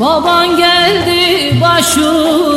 Baban geldi başım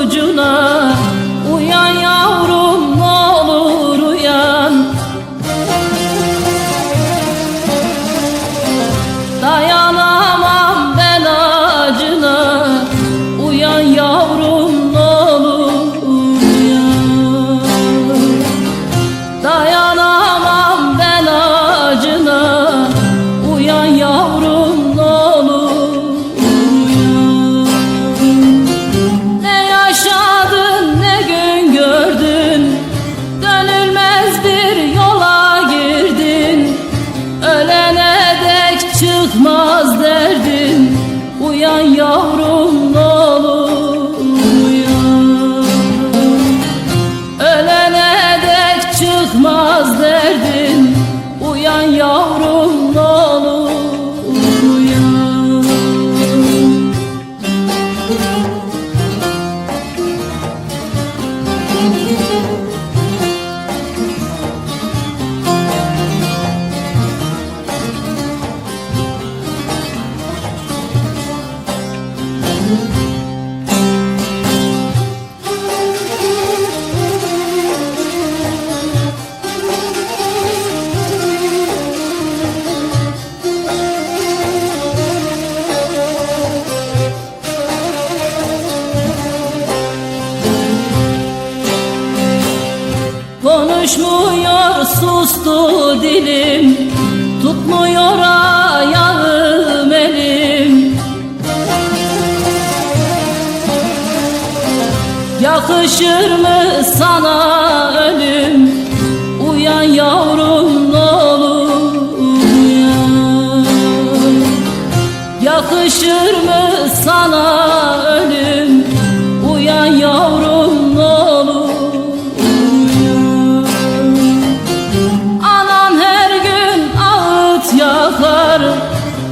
sustu dilim Tutmuyor ayağım elim. Yakışır mı sana? bakarım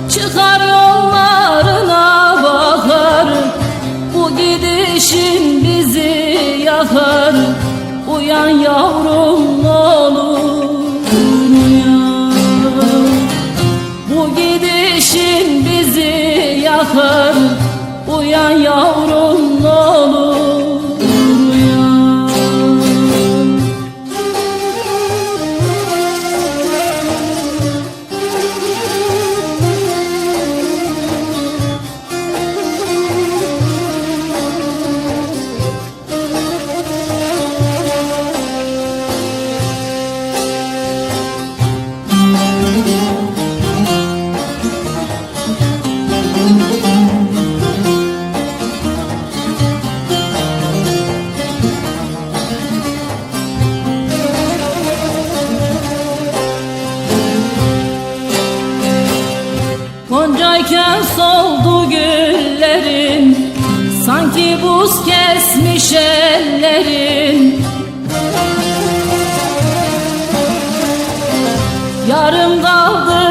Çıkar yollarına bakarım. Bu gidişin bizi yakar Uyan yavrum olur. Uyan Bu gidişin bizi yakar Uyan yavrum Goncayken soldu güllerin. Sanki buz kesmiş ellerin. Yarım kaldı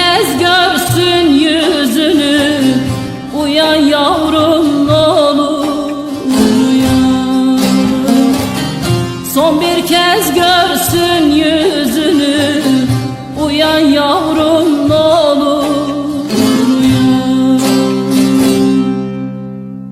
herkes görsün yüzünü Uyan yavrum ne olur uyan. Son bir kez görsün yüzünü Uyan yavrum